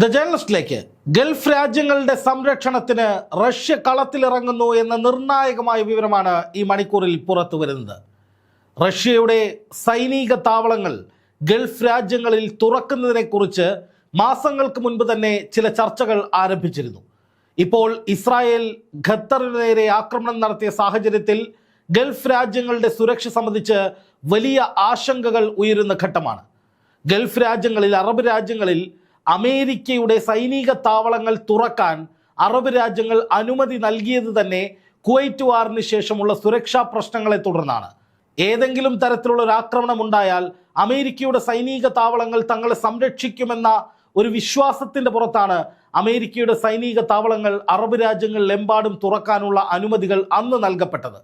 The ജേർണലിസ്റ്റിലേക്ക് Gulf രാജ്യങ്ങളുടെ സംരക്ഷണത്തിന് Russia കളത്തിലിറങ്ങുന്നു എന്ന നിർണായകമായ വിവരമാണ് ഈ മണിക്കൂറിൽ പുറത്തു വരുന്നത്. റഷ്യയുടെ സൈനിക താവളങ്ങൾ ഗൾഫ് രാജ്യങ്ങളിൽ തുറക്കുന്നതിനെക്കുറിച്ച് മാസങ്ങൾക്ക് മുൻപ് തന്നെ ചില ചർച്ചകൾ ആരംഭിച്ചിരുന്നു. ഇപ്പോൾ ഇസ്രായേൽ ഖത്തറിനു നേരെ ആക്രമണം നടത്തിയ സാഹചര്യത്തിൽ ഗൾഫ് രാജ്യങ്ങളുടെ സുരക്ഷ സംബന്ധിച്ച് വലിയ ആശങ്കകൾ ഉയരുന്ന ഘട്ടമാണ്. ഗൾഫ് രാജ്യങ്ങളിൽ അറബ് രാജ്യങ്ങളിൽ അമേരിക്കയുടെ സൈനിക താവളങ്ങൾ തുറക്കാൻ അറബ് രാജ്യങ്ങൾ അനുമതി നൽകിയത് തന്നെ കുവൈറ്റ് വാറിന് ശേഷമുള്ള സുരക്ഷാ പ്രശ്നങ്ങളെ തുടർന്നാണ്. ഏതെങ്കിലും തരത്തിലുള്ള ഒരു ആക്രമണം ഉണ്ടായാൽ അമേരിക്കയുടെ സൈനിക താവളങ്ങൾ തങ്ങളെ സംരക്ഷിക്കുമെന്ന ഒരു വിശ്വാസത്തിന്റെ പുറത്താണ് അമേരിക്കയുടെ സൈനിക താവളങ്ങൾ അറബ് രാജ്യങ്ങളിലെമ്പാടും തുറക്കാനുള്ള അനുമതികൾ അന്ന് നൽകപ്പെട്ടത്.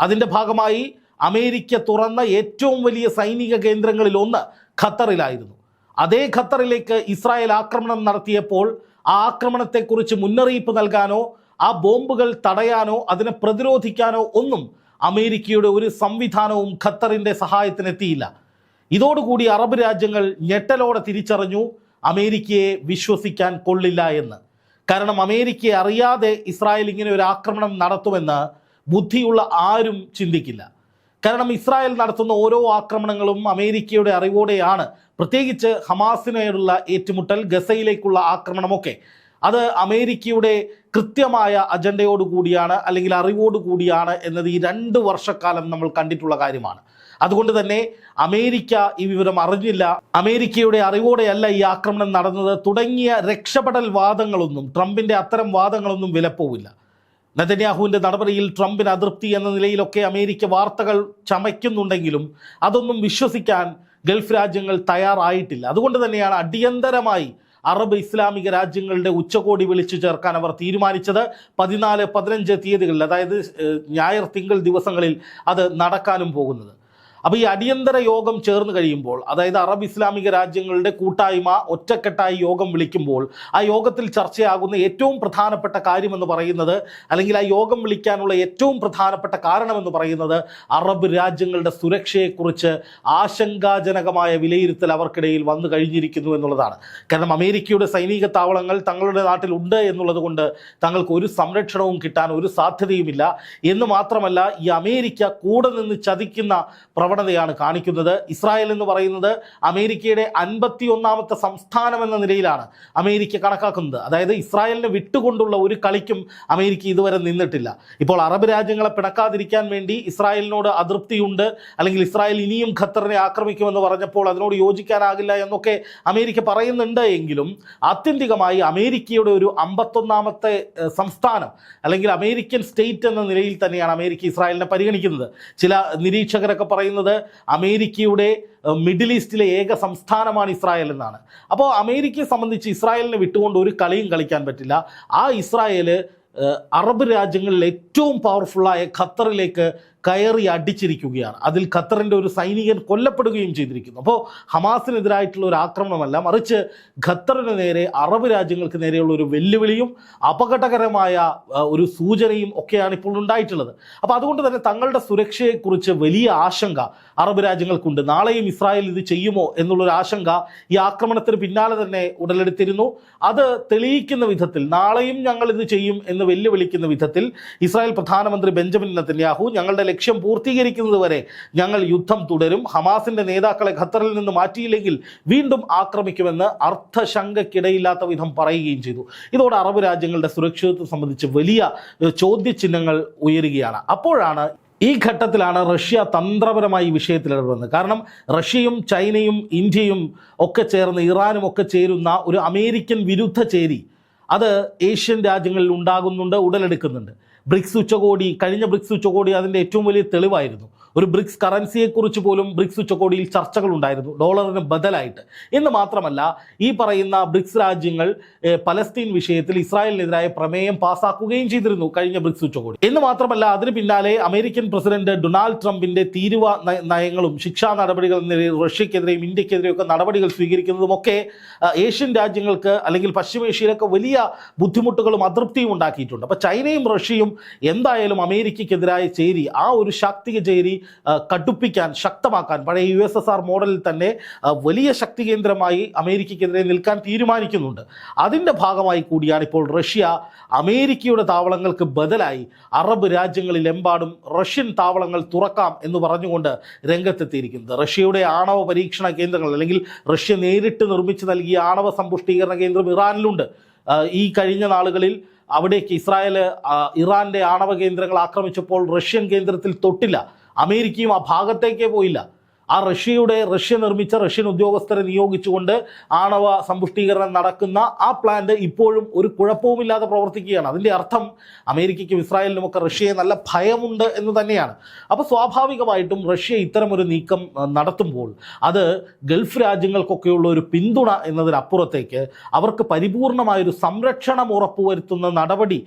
അതിന്റെ ഭാഗമായി അമേരിക്ക തുറന്ന ഏറ്റവും വലിയ സൈനിക കേന്ദ്രങ്ങളിൽ ഒന്ന് ഖത്തറിലായിരുന്നു. അതേ ഖത്തറിലേക്ക് ഇസ്രായേൽ ആക്രമണം നടത്തിയപ്പോൾ ആ ആക്രമണത്തെക്കുറിച്ച് മുന്നറിയിപ്പ് നൽകാനോ ആ ബോംബുകൾ തടയാനോ അതിനെ പ്രതിരോധിക്കാനോ ഒന്നും അമേരിക്കയുടെ ഒരു സംവിധാനവും ഖത്തറിന്റെ സഹായത്തിനെത്തിയില്ല. ഇതോടുകൂടി അറബ് രാജ്യങ്ങൾ ഞെട്ടലോടെ തിരിച്ചറിഞ്ഞു അമേരിക്കയെ വിശ്വസിക്കാൻ കൊള്ളില്ല എന്ന്. കാരണം അമേരിക്കയെ അറിയാതെ ഇസ്രായേൽ ഇങ്ങനെ ഒരു ആക്രമണം നടത്തുമെന്ന് ബുദ്ധിയുള്ള ആരും ചിന്തിക്കില്ല. കാരണം ഇസ്രായേൽ നടത്തുന്ന ഓരോ ആക്രമണങ്ങളും അമേരിക്കയുടെ അറിവോടെയാണ്. പ്രത്യേകിച്ച് ഹമാസിനോടുള്ള ഏറ്റുമുട്ടൽ ഗസയിലേക്കുള്ള ആക്രമണമൊക്കെ. അത് അമേരിക്കയുടെ കൃത്യമായ അജണ്ടയോട് കൂടിയാണ് അല്ലെങ്കിൽ അറിവോട് കൂടിയാണ് എന്നത് ഈ രണ്ട് വർഷക്കാലം നമ്മൾ കണ്ടിട്ടുള്ള കാര്യമാണ്. അതുകൊണ്ട് തന്നെ അമേരിക്ക ഈ വിവരം അറിഞ്ഞില്ല. അമേരിക്കയുടെ അറിവോടെയല്ല ഈ ആക്രമണം നടന്നത്. തുടങ്ങിയ രക്ഷപ്പെടൽ വാദങ്ങളൊന്നും ട്രംപിന്റെ അത്തരം വാദങ്ങളൊന്നും വിലപ്പോവില്ല. നെതന്യാഹുവിന്റെ നടപടിയിൽ ട്രംപിന് അതൃപ്തി എന്ന നിലയിലൊക്കെ അമേരിക്ക വാർത്തകൾ ചമയ്ക്കുന്നുണ്ടെങ്കിലും അതൊന്നും വിശ്വസിക്കാൻ ഗൾഫ് രാജ്യങ്ങൾ തയ്യാറായിട്ടില്ല. അതുകൊണ്ട് തന്നെയാണ് അടിയന്തരമായി അറബ് ഇസ്ലാമിക രാജ്യങ്ങളുടെ ഉച്ചകോടി വിളിച്ചു ചേർക്കാൻ അവർ തീരുമാനിച്ചത്. പതിനാല് പതിനഞ്ച് തീയതികളിൽ അതായത് ഞായർ തിങ്കൾ ദിവസങ്ങളിൽ അത് നടക്കാനും പോകുന്നത്. അപ്പോൾ ഈ അടിയന്തര യോഗം ചേർന്ന് കഴിയുമ്പോൾ അതായത് അറബ് ഇസ്ലാമിക രാജ്യങ്ങളുടെ കൂട്ടായ്മ ഒറ്റക്കെട്ടായി യോഗം വിളിക്കുമ്പോൾ ആ യോഗത്തിൽ ചർച്ചയാകുന്ന ഏറ്റവും പ്രധാനപ്പെട്ട കാര്യമെന്ന് പറയുന്നത് അല്ലെങ്കിൽ ആ യോഗം വിളിക്കാനുള്ള ഏറ്റവും പ്രധാനപ്പെട്ട കാരണമെന്ന് പറയുന്നത് അറബ് രാജ്യങ്ങളുടെ സുരക്ഷയെക്കുറിച്ച് ആശങ്കാജനകമായ വിലയിരുത്തൽ അവർക്കിടയിൽ വന്നു കഴിഞ്ഞിരിക്കുന്നു എന്നുള്ളതാണ്. കാരണം അമേരിക്കയുടെ സൈനിക താവളങ്ങൾ തങ്ങളുടെ നാട്ടിലുണ്ട് എന്നുള്ളത് കൊണ്ട് തങ്ങൾക്ക് ഒരു സംരക്ഷണവും കിട്ടാൻ ഒരു സാധ്യതയുമില്ല. എന്ന് മാത്രമല്ല ഈ അമേരിക്ക കൂടെ നിന്ന് ചതിക്കുന്ന പ്രവണതയാണ് കാണിക്കുന്നത്. ഇസ്രായേൽ എന്ന് പറയുന്നത് അമേരിക്കയുടെ അൻപത്തി ഒന്നാമത്തെ സംസ്ഥാനം എന്ന നിലയിലാണ് അമേരിക്ക കണക്കാക്കുന്നത്. അതായത് ഇസ്രായേലിനെ വിട്ടുകൊണ്ടുള്ള ഒരു കളിക്കും അമേരിക്ക ഇതുവരെ നിന്നിട്ടില്ല. ഇപ്പോൾ അറബ് രാജ്യങ്ങളെ പിണക്കാതിരിക്കാൻ വേണ്ടി ഇസ്രായേലിനോട് അതൃപ്തിയുണ്ട്. അല്ലെങ്കിൽ ഇസ്രായേൽ ഇനിയും ഖത്തറിനെ ആക്രമിക്കുമെന്ന് പറഞ്ഞപ്പോൾ അതിനോട് യോജിക്കാനാകില്ല എന്നൊക്കെ അമേരിക്ക പറയുന്നുണ്ട് എങ്കിലും ആത്യന്തികമായി അമേരിക്കയുടെ ഒരു അമ്പത്തൊന്നാമത്തെ സംസ്ഥാനം അല്ലെങ്കിൽ അമേരിക്കൻ സ്റ്റേറ്റ് എന്ന നിലയിൽ തന്നെയാണ് അമേരിക്ക ഇസ്രായേലിനെ പരിഗണിക്കുന്നത്. ചില നിരീക്ഷകരൊക്കെ പറയുന്നത് അമേരിക്കയുടെ മിഡിൽ ഈസ്റ്റിലെ ഏക സംസ്ഥാനമാണ് ഇസ്രായേൽ എന്നാണ്. അപ്പോൾ അമേരിക്കയെ സംബന്ധിച്ച് ഇസ്രായേലിനെ വിട്ടുകൊണ്ട് ഒരു കളിയും കളിക്കാൻ പറ്റില്ല. ആ ഇസ്രായേൽ അറബ് രാജ്യങ്ങളിൽ ഏറ്റവും പവർഫുള്ളായ ഖത്തറിലേക്ക് കയറി അടിച്ചിരിക്കുകയാണ്. അതിൽ ഖത്തറിന്റെ ഒരു സൈനികൻ കൊല്ലപ്പെടുകയും ചെയ്തിരിക്കുന്നു. അപ്പോൾ ഹമാസിനെതിരായിട്ടുള്ള ഒരു ആക്രമണമല്ല മറിച്ച് ഖത്തറിന് നേരെ അറബ് രാജ്യങ്ങൾക്ക് നേരെയുള്ള ഒരു വെല്ലുവിളിയും അപകടകരമായ ഒരു സൂചനയും ഒക്കെയാണ് ഇപ്പോൾ ഉണ്ടായിട്ടുള്ളത്. അപ്പോൾ അതുകൊണ്ട് തന്നെ തങ്ങളുടെ സുരക്ഷയെക്കുറിച്ച് വലിയ ആശങ്ക അറബ് രാജ്യങ്ങൾക്കുണ്ട്. നാളെയും ഇസ്രായേൽ ഇത് ചെയ്യുമോ എന്നുള്ളൊരു ആശങ്ക ഈ ആക്രമണത്തിന് പിന്നാലെ തന്നെ ഉടലെടുത്തിരുന്നു. അത് തെളിയിക്കുന്ന വിധത്തിൽ നാളെയും ഞങ്ങൾ ഇത് ചെയ്യും എന്ന് വെല്ലുവിളിക്കുന്ന വിധത്തിൽ ഇസ്രായേൽ പ്രധാനമന്ത്രി ബെഞ്ചമിൻ നത്തന്യാഹു ഞങ്ങളുടെ ലക്ഷ്യം പൂർത്തീകരിക്കുന്നത് വരെ ഞങ്ങൾ യുദ്ധം തുടരും. ഹമാസിന്റെ നേതാക്കളെ ഖത്തറിൽ നിന്ന് മാറ്റിയില്ലെങ്കിൽ വീണ്ടും ആക്രമിക്കുമെന്ന് അർത്ഥശങ്കയ്ക്കിടയില്ലാത്ത വിധം പറയുകയും ചെയ്തു. ഇതോടെ അറബ് രാജ്യങ്ങളുടെ സുരക്ഷിതത്വം സംബന്ധിച്ച് വലിയ ചോദ്യചിഹ്നങ്ങൾ ഉയരുകയാണ്. അപ്പോഴാണ് ഈ ഘട്ടത്തിലാണ് റഷ്യ തന്ത്രപരമായി വിഷയത്തിൽ ഇടപെടുന്നത്. കാരണം റഷ്യയും ചൈനയും ഇന്ത്യയും ഒക്കെ ചേർന്ന് ഇറാനും ഒക്കെ ചേരുന്ന ഒരു അമേരിക്കൻ വിരുദ്ധ ചേരി അത് ഏഷ്യൻ രാജ്യങ്ങളിൽ ഉണ്ടാകുന്നുണ്ട് ഉടലെടുക്കുന്നുണ്ട്. ബ്രിക്സ് ഉച്ചകോടി കഴിഞ്ഞ ബ്രിക്സ് ഉച്ചകോടി അതിന്റെ ഏറ്റവും വലിയ തെളിവായിരുന്നു. ഒരു ബ്രിക്സ് കറൻസിയെക്കുറിച്ച് പോലും ബ്രിക്സ് ഉച്ചകോടിയിൽ ചർച്ചകൾ ഉണ്ടായിരുന്നു ഡോളറിന് ബദലായിട്ട്. എന്ന് മാത്രമല്ല ഈ പറയുന്ന ബ്രിക്സ് രാജ്യങ്ങൾ പലസ്തീൻ വിഷയത്തിൽ ഇസ്രായേലിനെതിരായ പ്രമേയം പാസാക്കുകയും ചെയ്തിരുന്നു കഴിഞ്ഞ ബ്രിക്സ് ഉച്ചകോടി. എന്ന് മാത്രമല്ല അതിന് പിന്നാലെ അമേരിക്കൻ പ്രസിഡന്റ് ഡൊണാൾഡ് ട്രംപിന്റെ തീരുവ നയങ്ങളും ശിക്ഷാ നടപടികൾ റഷ്യക്കെതിരെയും ഇന്ത്യക്കെതിരെയും ഒക്കെ നടപടികൾ സ്വീകരിക്കുന്നതുമൊക്കെ ഏഷ്യൻ രാജ്യങ്ങൾക്ക് അല്ലെങ്കിൽ പശ്ചിമേഷ്യയിലൊക്കെ വലിയ ബുദ്ധിമുട്ടുകളും അതൃപ്തിയും ഉണ്ടാക്കിയിട്ടുണ്ട്. അപ്പോൾ ചൈനയും റഷ്യയും എന്തായാലും അമേരിക്കയ്ക്കെതിരായ ചേരി ആ ഒരു ശാക്തിക ചേരി കടുപ്പിക്കാൻ ശക്തമാക്കാൻ പഴയ യു എസ് എസ് ആർ മോഡലിൽ തന്നെ വലിയ ശക്തി കേന്ദ്രമായി അമേരിക്കയ്ക്കെതിരെ നിൽക്കാൻ തീരുമാനിക്കുന്നുണ്ട്. അതിന്റെ ഭാഗമായി കൂടിയാണ് ഇപ്പോൾ റഷ്യ അമേരിക്കയുടെ താവളങ്ങൾക്ക് ബദലായി അറബ് രാജ്യങ്ങളിലെമ്പാടും റഷ്യൻ താവളങ്ങൾ തുറക്കാം എന്ന് പറഞ്ഞുകൊണ്ട് രംഗത്തെത്തിയിരിക്കുന്നത്. റഷ്യയുടെ ആണവ പരീക്ഷണ കേന്ദ്രങ്ങൾ അല്ലെങ്കിൽ റഷ്യ നേരിട്ട് നിർമ്മിച്ചു നൽകിയ ആണവ സമ്പുഷ്ടീകരണ കേന്ദ്രം ഇറാനിലുണ്ട്. ഈ കഴിഞ്ഞ നാളുകളിൽ അവിടേക്ക് ഇസ്രായേൽ ഇറാന്റെ ആണവ കേന്ദ്രങ്ങൾ ആക്രമിച്ചപ്പോൾ റഷ്യൻ കേന്ദ്രത്തിൽ തൊട്ടില്ല. അമേരിക്കയും ആ ഭാഗത്തേക്കേ പോയില്ല. ആ റഷ്യയുടെ റഷ്യ നിർമ്മിച്ച റഷ്യൻ ഉദ്യോഗസ്ഥരെ നിയോഗിച്ചുകൊണ്ട് ആണവ സമ്പുഷ്ടീകരണം നടക്കുന്ന ആ പ്ലാന്റ് ഇപ്പോഴും ഒരു കുഴപ്പവുമില്ലാതെ പ്രവർത്തിക്കുകയാണ്. അതിന്റെ അർത്ഥം അമേരിക്കയ്ക്കും ഇസ്രായേലിനും ഒക്കെ റഷ്യയെ നല്ല ഭയമുണ്ട് എന്ന് തന്നെയാണ്. അപ്പോൾ സ്വാഭാവികമായിട്ടും റഷ്യ ഇത്തരമൊരു നീക്കം നടത്തുമ്പോൾ അത് ഗൾഫ് രാജ്യങ്ങൾക്കൊക്കെയുള്ള ഒരു പിന്തുണ എന്നതിനപ്പുറത്തേക്ക് അവർക്ക് പരിപൂർണമായൊരു സംരക്ഷണം ഉറപ്പുവരുത്തുന്ന നടപടി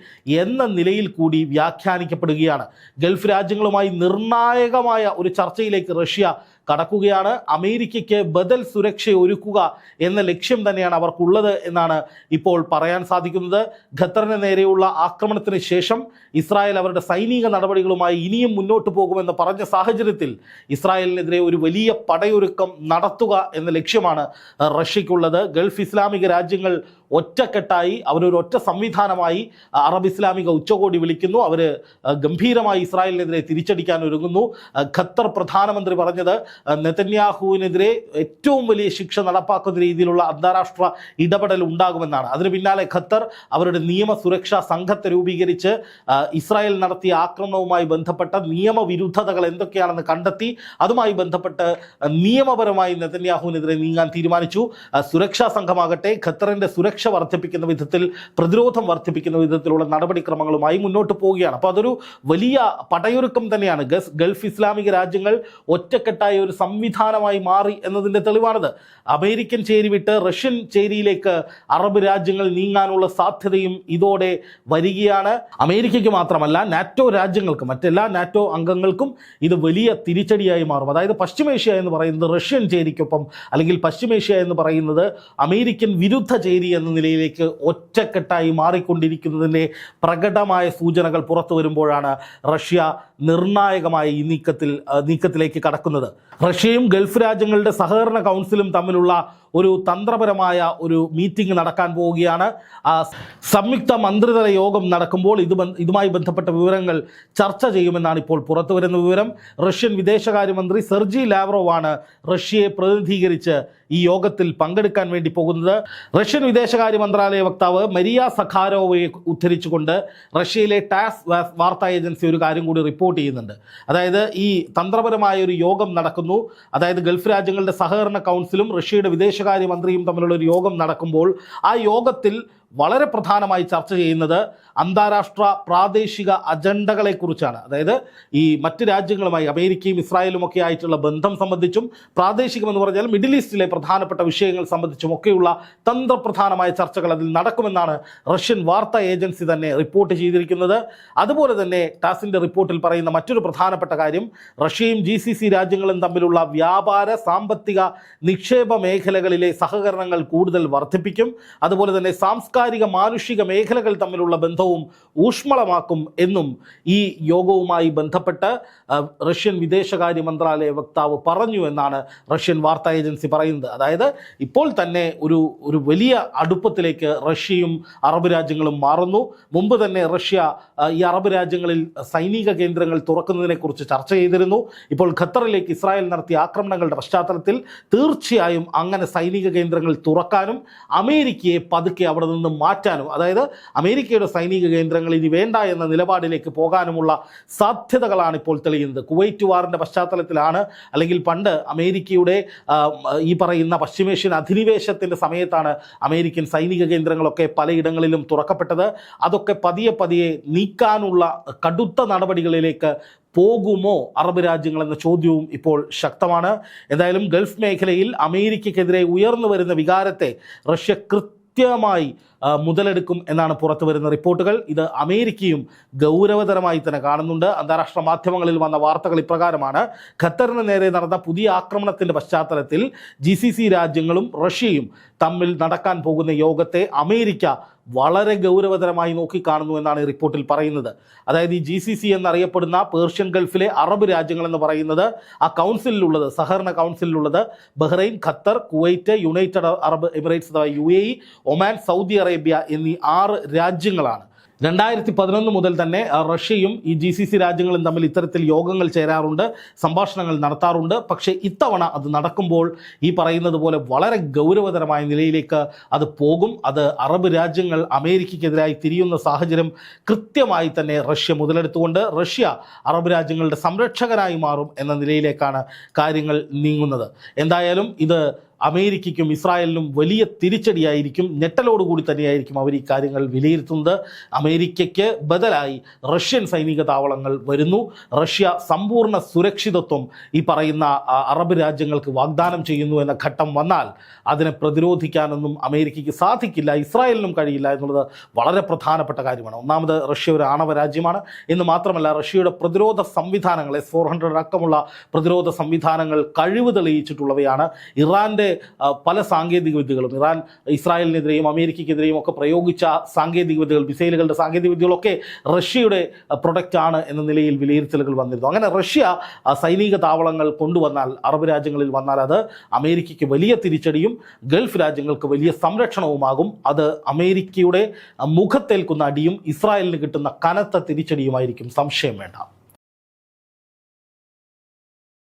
എന്ന നിലയിൽ കൂടി വ്യാഖ്യാനിക്കപ്പെടുകയാണ്. ഗൾഫ് രാജ്യങ്ങളുമായി നിർണായകമായ ഒരു ചർച്ചയിലേക്ക് റഷ്യ കടക്കുകയാണ്. അമേരിക്കയ്ക്ക് ബദൽ സുരക്ഷ ഒരുക്കുക എന്ന ലക്ഷ്യം തന്നെയാണ് അവർക്കുള്ളത് എന്നാണ് ഇപ്പോൾ പറയാൻ സാധിക്കുന്നത്. ഖത്തറിന് നേരെയുള്ള ആക്രമണത്തിന് ശേഷം ഇസ്രായേൽ അവരുടെ സൈനിക നടപടികളുമായി ഇനിയും മുന്നോട്ട് പോകുമെന്ന് പറഞ്ഞ സാഹചര്യത്തിൽ ഇസ്രായേലിനെതിരെ ഒരു വലിയ പടയൊരുക്കം നടത്തുക എന്ന ലക്ഷ്യമാണ് റഷ്യയ്ക്കുള്ളത് ഗൾഫ് ഇസ്ലാമിക രാജ്യങ്ങൾ ഒറ്റക്കെട്ടായി അവരൊരു ഒറ്റ സംവിധാനമായി അറബ് ഇസ്ലാമിക ഉച്ചകോടി വിളിക്കുന്നു. അവർ ഗംഭീരമായി ഇസ്രായേലിനെതിരെ തിരിച്ചടിക്കാൻ ഒരുങ്ങുന്നു. ഖത്തർ പ്രധാനമന്ത്രി പറഞ്ഞത് നെതന്യാഹുവിനെതിരെ ഏറ്റവും വലിയ ശിക്ഷ നടപ്പാക്കുന്ന രീതിയിലുള്ള അന്താരാഷ്ട്ര ഇടപെടൽ ഉണ്ടാകുമെന്നാണ്. അതിന് പിന്നാലെ ഖത്തർ അവരുടെ നിയമ സുരക്ഷാ സംഘത്തെ രൂപീകരിച്ച് ഇസ്രായേൽ നടത്തിയ ആക്രമണവുമായി ബന്ധപ്പെട്ട നിയമവിരുദ്ധതകൾ എന്തൊക്കെയാണെന്ന് കണ്ടെത്തി അതുമായി ബന്ധപ്പെട്ട് നിയമപരമായി നെതന്യാഹുവിനെതിരെ നീങ്ങാൻ തീരുമാനിച്ചു. സുരക്ഷാ സംഘമാകട്ടെ ഖത്തറിന്റെ സുരക്ഷ വർദ്ധിപ്പിക്കുന്ന വിധത്തിൽ പ്രതിരോധം വർദ്ധിപ്പിക്കുന്ന വിധത്തിലുള്ള നടപടിക്രമങ്ങളുമായി മുന്നോട്ട് പോവുകയാണ്. അപ്പോൾ അതൊരു വലിയ പടയൊരുക്കം തന്നെയാണ്. ഗസ് ഗൾഫ് ഇസ്ലാമിക രാജ്യങ്ങൾ ഒറ്റക്കെട്ടായ ഒരു സംവിധാനമായി മാറി എന്നതിന്റെ തെളിവാണത്. അമേരിക്കൻ ചേരി വിട്ട് റഷ്യൻ ചേരിയിലേക്ക് അറബ് രാജ്യങ്ങൾ നീങ്ങാനുള്ള സാധ്യതയും ഇതോടെ വരികയാണ്. അമേരിക്കയ്ക്ക് മാത്രമല്ല നാറ്റോ രാജ്യങ്ങൾക്കും മറ്റെല്ലാ നാറ്റോ അംഗങ്ങൾക്കും ഇത് വലിയ തിരിച്ചടിയായി മാറും. അതായത് പശ്ചിമേഷ്യ എന്ന് പറയുന്നത് റഷ്യൻ ചേരിക്കൊപ്പം അല്ലെങ്കിൽ പശ്ചിമേഷ്യ എന്ന് പറയുന്നത് അമേരിക്കൻ വിരുദ്ധ ചേരി എന്ന നിലയിലേക്ക് ഒറ്റക്കെട്ടായി മാറിക്കൊണ്ടിരിക്കുന്നതിന്റെ പ്രകടമായ സൂചനകൾ പുറത്തു വരുമ്പോഴാണ് റഷ്യ നിർണായകമായ ഈ നീക്കത്തിൽ നീക്കത്തിലേക്ക് കടക്കുന്നത്. റഷ്യയും ഗൾഫ് രാജ്യങ്ങളുടെ സഹകരണ കൗൺസിലും തമ്മിലുള്ള ഒരു തന്ത്രപരമായ ഒരു മീറ്റിംഗ് നടക്കാൻ പോവുകയാണ്. സംയുക്ത മന്ത്രിതല യോഗം നടക്കുമ്പോൾ ഇത് ഇതുമായി ബന്ധപ്പെട്ട വിവരങ്ങൾ ചർച്ച ചെയ്യുമെന്നാണ് ഇപ്പോൾ പുറത്തു വരുന്ന വിവരം. റഷ്യൻ വിദേശകാര്യമന്ത്രി സെർജി ആണ് റഷ്യയെ പ്രതിനിധീകരിച്ച് ഈ യോഗത്തിൽ പങ്കെടുക്കാൻ വേണ്ടി പോകുന്നത്. റഷ്യൻ വിദേശകാര്യ മന്ത്രാലയ വക്താവ് മരിയ സഖാരോവയെ ഉദ്ധരിച്ചുകൊണ്ട് റഷ്യയിലെ ടാസ് വാർത്താ ഏജൻസി ഒരു കാര്യം കൂടി റിപ്പോർട്ട് ചെയ്യുന്നുണ്ട്. അതായത് ഈ തന്ത്രപരമായ ഒരു യോഗം നടക്കുന്നു. അതായത് ഗൾഫ് രാജ്യങ്ങളുടെ സഹകരണ കൗൺസിലും റഷ്യയുടെ വിദേശകാര്യ മന്ത്രിയും തമ്മിലുള്ള ഒരു യോഗം നടക്കുമ്പോൾ ആ യോഗത്തിൽ വളരെ പ്രധാനമായി ചർച്ച ചെയ്യുന്നത് അന്താരാഷ്ട്ര പ്രാദേശിക അജണ്ടകളെക്കുറിച്ചാണ്. അതായത് ഈ മറ്റ് രാജ്യങ്ങളുമായി അമേരിക്കയും ഇസ്രായേലും ഒക്കെ ആയിട്ടുള്ള ബന്ധം സംബന്ധിച്ചും പ്രാദേശികമെന്ന് പറഞ്ഞാൽ മിഡിൽ ഈസ്റ്റിലെ പ്രധാനപ്പെട്ട വിഷയങ്ങൾ സംബന്ധിച്ചും ഒക്കെയുള്ള തന്ത്രപ്രധാനമായ ചർച്ചകൾ അതിൽ നടക്കുമെന്നാണ് റഷ്യൻ വാർത്താ ഏജൻസി തന്നെ റിപ്പോർട്ട് ചെയ്തിരിക്കുന്നത്. അതുപോലെ തന്നെ ടാസിന്റെ റിപ്പോർട്ടിൽ പറയുന്ന മറ്റൊരു പ്രധാനപ്പെട്ട കാര്യം റഷ്യയും ജി രാജ്യങ്ങളും തമ്മിലുള്ള വ്യാപാര സാമ്പത്തിക നിക്ഷേപ മേഖലകളിലെ സഹകരണങ്ങൾ കൂടുതൽ വർദ്ധിപ്പിക്കും. അതുപോലെ തന്നെ സാംസ്കാരിക മാനുഷിക മേഖലകൾ തമ്മിലുള്ള ബന്ധവും ഊഷ്മളമാക്കും എന്നും ഈ യോഗവുമായി ബന്ധപ്പെട്ട് റഷ്യൻ വിദേശകാര്യ മന്ത്രാലയ വക്താവ് പറഞ്ഞു എന്നാണ് റഷ്യൻ വാർത്താ ഏജൻസി പറയുന്നത്. അതായത് ഇപ്പോൾ തന്നെ ഒരു ഒരു വലിയ അടുപ്പത്തിലേക്ക് റഷ്യയും അറബ് രാജ്യങ്ങളും മാറുന്നു. മുമ്പ് തന്നെ റഷ്യ ഈ അറബ് രാജ്യങ്ങളിൽ സൈനിക കേന്ദ്രങ്ങൾ തുറക്കുന്നതിനെക്കുറിച്ച് ചർച്ച ചെയ്തിരുന്നു. ഇപ്പോൾ ഖത്തറിലേക്ക് ഇസ്രായേൽ നടത്തിയ ആക്രമണങ്ങളുടെ പശ്ചാത്തലത്തിൽ തീർച്ചയായും അങ്ങനെ സൈനിക കേന്ദ്രങ്ങൾ തുറക്കാനും അമേരിക്കയെ പതുക്കെ അവിടെ നിന്ന് മാറ്റാനും അതായത് അമേരിക്കയുടെ സൈനിക കേന്ദ്രങ്ങൾ ഇനി വേണ്ട എന്ന നിലപാടിലേക്ക് പോകാനുമുള്ള സാധ്യതകളാണ് ഇപ്പോൾ തെളിയുന്നത്. കുവൈറ്റ് വാറിന്റെ പശ്ചാത്തലത്തിലാണ് അല്ലെങ്കിൽ പണ്ട് അമേരിക്കയുടെ ഈ പറയുന്ന പശ്ചിമേഷ്യൻ അധിനിവേശത്തിന്റെ സമയത്താണ് അമേരിക്കൻ സൈനിക കേന്ദ്രങ്ങളൊക്കെ പലയിടങ്ങളിലും തുറക്കപ്പെട്ടത്. അതൊക്കെ പതിയെ പതിയെ നീക്കാനുള്ള കടുത്ത നടപടികളിലേക്ക് പോകുമോ അറബ് രാജ്യങ്ങൾ എന്ന ചോദ്യവും ഇപ്പോൾ ശക്തമാണ്. എന്തായാലും ഗൾഫ് മേഖലയിൽ അമേരിക്കക്കെതിരെ ഉയർന്നു വരുന്ന വികാരത്തെ റഷ്യ കൃത്യമായി മുതലെടുക്കും എന്നാണ് പുറത്തു വരുന്ന റിപ്പോർട്ടുകൾ. ഇത് അമേരിക്കയും ഗൗരവതരമായി തന്നെ കാണുന്നുണ്ട്. അന്താരാഷ്ട്ര മാധ്യമങ്ങളിൽ വന്ന വാർത്തകൾ ഇപ്രകാരമാണ്. ഖത്തറിന് നേരെ നടന്ന പുതിയ ആക്രമണത്തിന്റെ പശ്ചാത്തലത്തിൽ ജി രാജ്യങ്ങളും റഷ്യയും തമ്മിൽ നടക്കാൻ പോകുന്ന യോഗത്തെ അമേരിക്ക വളരെ ഗൗരവതരമായി നോക്കിക്കാണുന്നു എന്നാണ് റിപ്പോർട്ടിൽ പറയുന്നത്. അതായത് ഈ ജി സി സി എന്നറിയപ്പെടുന്ന പേർഷ്യൻ ഗൾഫിലെ അറബ് രാജ്യങ്ങൾ എന്ന് പറയുന്നത് ആ കൗൺസിലുള്ളത് സഹകരണ കൗൺസിലുള്ളത് Bahrain Qatar Kuwait United Arab Emirates അഥവാ യു ഒമാൻ സൗദി അറേബ്യ എന്നീ ആറ് രാജ്യങ്ങളാണ്. രണ്ടായിരത്തി പതിനൊന്ന് മുതൽ തന്നെ റഷ്യയും ഈ ജി സി സി രാജ്യങ്ങളും തമ്മിൽ ഇത്തരത്തിൽ യോഗങ്ങൾ ചേരാറുണ്ട് സംഭാഷണങ്ങൾ നടത്താറുണ്ട്. പക്ഷേ ഇത്തവണ അത് നടക്കുമ്പോൾ ഈ പറയുന്നത് പോലെ വളരെ ഗൗരവതരമായ നിലയിലേക്ക് അത് പോകും. അത് അറബ് രാജ്യങ്ങൾ അമേരിക്കയ്ക്കെതിരായി തിരിയുന്ന സാഹചര്യം കൃത്യമായി തന്നെ റഷ്യ മുതലെടുത്തുകൊണ്ട് റഷ്യ അറബ് രാജ്യങ്ങളുടെ സംരക്ഷകനായി മാറും എന്ന നിലയിലേക്കാണ് കാര്യങ്ങൾ നീങ്ങുന്നത്. എന്തായാലും ഇത് അമേരിക്കയ്ക്കും ഇസ്രായേലിനും വലിയ തിരിച്ചടിയായിരിക്കും ഞെട്ടലോടുകൂടി തന്നെയായിരിക്കും അവർ ഈ കാര്യങ്ങൾ വിലയിരുത്തുന്നത്. അമേരിക്കയ്ക്ക് ബദലായി റഷ്യൻ സൈനിക താവളങ്ങൾ വരുന്നു. റഷ്യ സമ്പൂർണ സുരക്ഷിതത്വം ഈ പറയുന്ന അറബ് രാജ്യങ്ങൾക്ക് വാഗ്ദാനം ചെയ്യുന്നു എന്ന ഘട്ടം വന്നാൽ അതിനെ പ്രതിരോധിക്കാനൊന്നും അമേരിക്കയ്ക്ക് സാധിക്കില്ല ഇസ്രായേലിനും കഴിയില്ല എന്നുള്ളത് വളരെ പ്രധാനപ്പെട്ട കാര്യമാണ്. ഒന്നാമത് റഷ്യ ഒരു ആണവ രാജ്യമാണ്. എന്ന് മാത്രമല്ല റഷ്യയുടെ പ്രതിരോധ സംവിധാനങ്ങൾ എസ് ഫോർ ഹൺഡ്രഡ് അടക്കമുള്ള പ്രതിരോധ സംവിധാനങ്ങൾ കഴിവ് തെളിയിച്ചിട്ടുള്ളവയാണ്. ഇറാന്റെ ആ, പല സാങ്കേതിക വിദ്യകളും. ഇറാൻ ഇസ്രായേലിനെതിരെയും അമേരിക്കയ്ക്കെതിരെയും ഒക്കെ പ്രയോഗിച്ച സാങ്കേതിക വിദ്യകൾ മിസൈലുകളുടെ സാങ്കേതിക വിദ്യകളൊക്കെ റഷ്യയുടെ പ്രൊഡക്റ്റ് ആണ് എന്ന നിലയിൽ വിലയിരുത്തലുകൾ വന്നിരുന്നു. അങ്ങനെ റഷ്യ സൈനിക താവളങ്ങൾ കൊണ്ടുവന്നാൽ അറബ് രാജ്യങ്ങളിൽ വന്നാൽ അത് അമേരിക്കയ്ക്ക് വലിയ തിരിച്ചടിയും ഗൾഫ് രാജ്യങ്ങൾക്ക് വലിയ സംരക്ഷണവുമാകും. അത് അമേരിക്കയുടെ മുഖത്തേൽക്കുന്ന അടിയും ഇസ്രായേലിന് കിട്ടുന്ന കനത്ത തിരിച്ചടിയുമായിരിക്കും. സംശയം വേണ്ട.